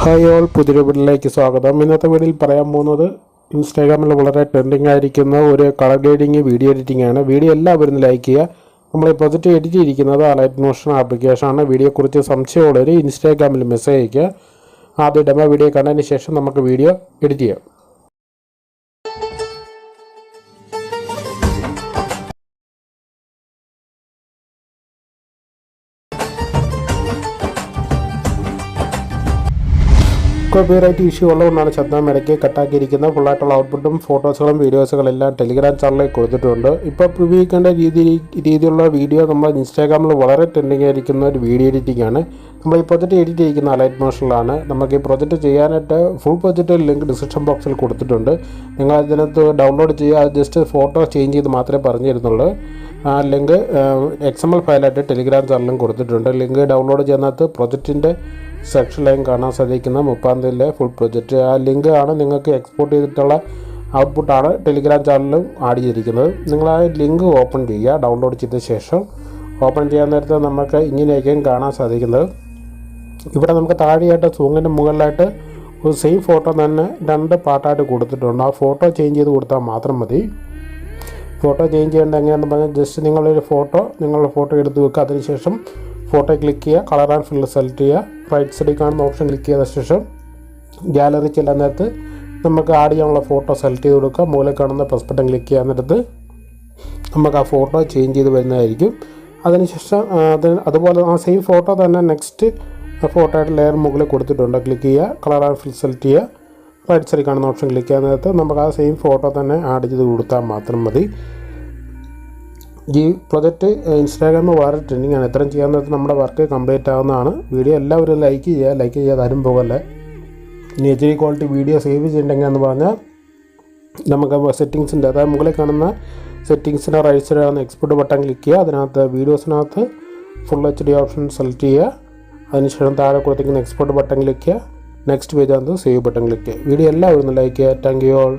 Hi all പുതിയ വീട്ടിലേക്ക് സ്വാഗതം. ഇന്നത്തെ വീഡിയോയിൽ പറയാൻ പോകുന്നത് ഇൻസ്റ്റാഗ്രാമിൽ വളരെ ട്രെൻഡിങ് ആയിരിക്കുന്ന ഒരു കളർ ഗ്രേഡിങ് വീഡിയോ എഡിറ്റിംഗ് ആണ്. വീഡിയോ എല്ലാവരും ലൈക്ക് ചെയ്യുക. നമ്മൾ ഈ പ്രൊജക്റ്റ് എഡിറ്റ് ചെയ്തിരിക്കുന്നത് ലൈറ്റ് മോഷൻ ആപ്ലിക്കേഷൻ ആപ്ലിക്കേഷനാണ് വീഡിയോയെക്കുറിച്ച് സംശയമുള്ളവർ ഇൻസ്റ്റാഗ്രാമിൽ മെസ്സേജ് അയയ്ക്കുക. ആദ്യ ഡെമോ വീഡിയോ കണ്ടതിന് ശേഷം നമുക്ക് വീഡിയോ എഡിറ്റ് ചെയ്യാം. കോപ്പിറൈറ്റ് ഇഷ്യൂ ഉള്ളതുകൊണ്ടാണ് ശബ്ദം ഇടയ്ക്ക് കട്ടാക്കിയിരിക്കുന്നത്. ഫുള്ളായിട്ടുള്ള ഔട്ട്പുട്ടും ഫോട്ടോസുകളും വീഡിയോസുകളും എല്ലാം ടെലിഗ്രാം ചാനലിൽ കൊടുത്തിട്ടുണ്ട്. ഇപ്പോൾ ഉപയോഗിക്കേണ്ട രീതി രീതിയിലുള്ള വീഡിയോ നമ്മൾ ഇൻസ്റ്റാഗ്രാമിൽ വളരെ ട്രെൻഡിങ് ആയിരിക്കുന്ന ഒരു വീഡിയോ എഡിറ്റിംഗ് ആണ്. നമ്മൾ ഈ പ്രൊജക്റ്റ് എഡിറ്റ് ചെയ്യിക്കുന്ന അലൈറ്റ് മോഷനിലാണ് നമുക്ക് ഈ പ്രൊജക്റ്റ് ചെയ്യാനായിട്ട് ഫുൾ പ്രൊജക്റ്റ് ലിങ്ക് ഡിസ്ക്രിപ്ഷൻ ബോക്സിൽ കൊടുത്തിട്ടുണ്ട്. നിങ്ങൾ അതിനകത്ത് ഡൗൺലോഡ് ചെയ്യുക. അത് ജസ്റ്റ് ഫോട്ടോ ചേഞ്ച് ചെയ്ത് മാത്രമേ പറഞ്ഞു തരുന്നുള്ളൂ ആ ലിങ്ക് എക്സ് എം എൽ ഫയലായിട്ട് ടെലിഗ്രാം ചാനലിലും കൊടുത്തിട്ടുണ്ട്. ലിങ്ക് ഡൗൺലോഡ് ചെയ്യുന്നതിനകത്ത് പ്രൊജക്റ്റിന്റെ സെക്ഷൻ ലൈൻ കാണാൻ സാധിക്കുന്ന മുപ്പാം തീയതിയിലെ ഫുൾ പ്രൊജക്റ്റ് ആ ലിങ്ക് ആണ് നിങ്ങൾക്ക് എക്സ്പോർട്ട് ചെയ്തിട്ടുള്ള ഔട്ട്പുട്ടാണ് ടെലിഗ്രാം ചാനലിലും ആഡ് ചെയ്തിരിക്കുന്നത്. നിങ്ങൾ ആ ലിങ്ക് ഓപ്പൺ ചെയ്യുക ഡൗൺലോഡ് ചെയ്ത ശേഷം ഓപ്പൺ ചെയ്യാൻ നേരത്തെ നമുക്ക് ഇങ്ങനെയൊക്കെയും കാണാൻ സാധിക്കുന്നത്. ഇവിടെ നമുക്ക് താഴെയായിട്ട് സൂങ്ങിന്റെ മുകളിലായിട്ട് ഒരു സെയിം ഫോട്ടോ തന്നെ രണ്ട് പാർട്ടായിട്ട് കൊടുത്തിട്ടുണ്ട്. ആ ഫോട്ടോ ചേഞ്ച് ചെയ്ത് കൊടുത്താൽ മാത്രം മതി. ഫോട്ടോ ചേഞ്ച് ചെയ്യേണ്ടത് എങ്ങനെയാണെന്ന് പറഞ്ഞാൽ ജസ്റ്റ് നിങ്ങളൊരു ഫോട്ടോ നിങ്ങളുടെ ഫോട്ടോ എടുത്ത് വെക്കുക. അതിനുശേഷം ഫോട്ടോ ക്ലിക്ക് ചെയ്യുക കളർ ആൻഡ് ഫിൽ സെലക്ട് ചെയ്യുക റൈറ്റ് സൈഡിൽ കാണുന്ന ഓപ്ഷൻ ക്ലിക്ക് ചെയ്ത ശേഷം ഗാലറി ചെല്ലാൻ നേരത്ത് നമുക്ക് ആഡ് ചെയ്യാനുള്ള ഫോട്ടോ സെലക്ട് ചെയ്ത് കൊടുക്കുക. മൂലം കാണുന്ന പ്ലസ് ബട്ടൺ ക്ലിക്ക് ചെയ്യാൻ നേരത്ത് നമുക്ക് ആ ഫോട്ടോ ചേഞ്ച് ചെയ്ത് വരുന്നതായിരിക്കും. അതിനുശേഷം അത് അതുപോലെ ആ സെയിം ഫോട്ടോ തന്നെ നെക്സ്റ്റ് ഫോട്ടോ ആയിട്ട് ലെയർ മുകളിൽ കൊടുത്തിട്ടുണ്ട്. ക്ലിക്ക് ചെയ്യുക കളർ ആൻഡ് ഫിൽ സെലക്ട് ചെയ്യുക. റൈറ്റ് സൈഡിൽ കാണുന്ന ഓപ്ഷൻ ക്ലിക്ക് ചെയ്യാൻ നേരത്ത് നമുക്ക് ആ സെയിം ഫോട്ടോ തന്നെ ആഡ് ചെയ്ത് കൊടുത്താൽ മാത്രം മതി. ഈ പ്രൊജക്റ്റ് ഇൻസ്റ്റാഗ്രാമിൽ വളരെ ട്രെൻഡിങ് ആണ്. എത്രയും ചെയ്യാൻ നേരത്തെ നമ്മുടെ വർക്ക് കംപ്ലീറ്റ് ആവുന്നതാണ്. വീഡിയോ എല്ലാവരും ലൈക്ക് ചെയ്യുക. ലൈക്ക് ചെയ്യാതെ ആരും പോകല്ലേ. ഇനി H D quality video save ചെയ്തിട്ടുണ്ടെങ്കിൽ എന്ന് പറഞ്ഞാൽ നമുക്ക് സെറ്റിങ്സിന്റെ അതായത് മുകളിൽ കാണുന്ന സെറ്റിങ്സിന്റെ റൈറ്റ് സൈഡ് ആണ് എക്സ്പോർട്ട് ബട്ടൺ ക്ലിക്ക് ചെയ്യുക. അതിനകത്ത് വീഡിയോസിനകത്ത് full H D option select ചെയ്യുക. അതിനുശേഷം താഴെ കൊടുത്തിരിക്കുന്ന എക്സ്പോർട്ട് ബട്ടൺ ക്ലിക്ക് ചെയ്യുക. നെക്സ്റ്റ് പേജ് അത് സേവ് ബട്ടൺ ക്ലിക്ക് ചെയ്യുക. വീഡിയോ എല്ലാവരും ലൈക്ക് ചെയ്യുക. Thank you all